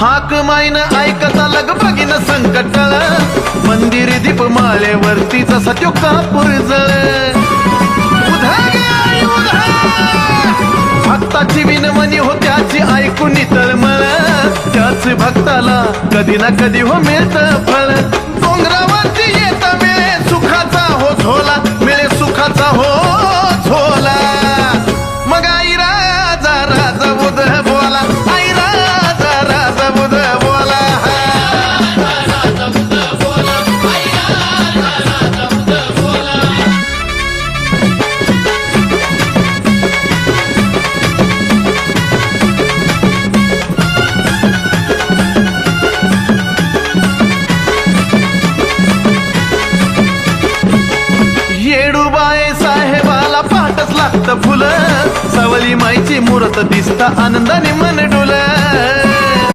हाक माईन ऐकता लग बघीन संकटळ मंदिर दीप माळेवरती जसा त्यो कापूर जळ भक्ताची विनमनी हो त्याची ऐकून तळमळ त्याच भक्ताला कधी ना कधी हो मिळत फळ. साहेबाला तर फुलं. सवली माईची मुहूर्त दिसता. आनंदाने मन डोल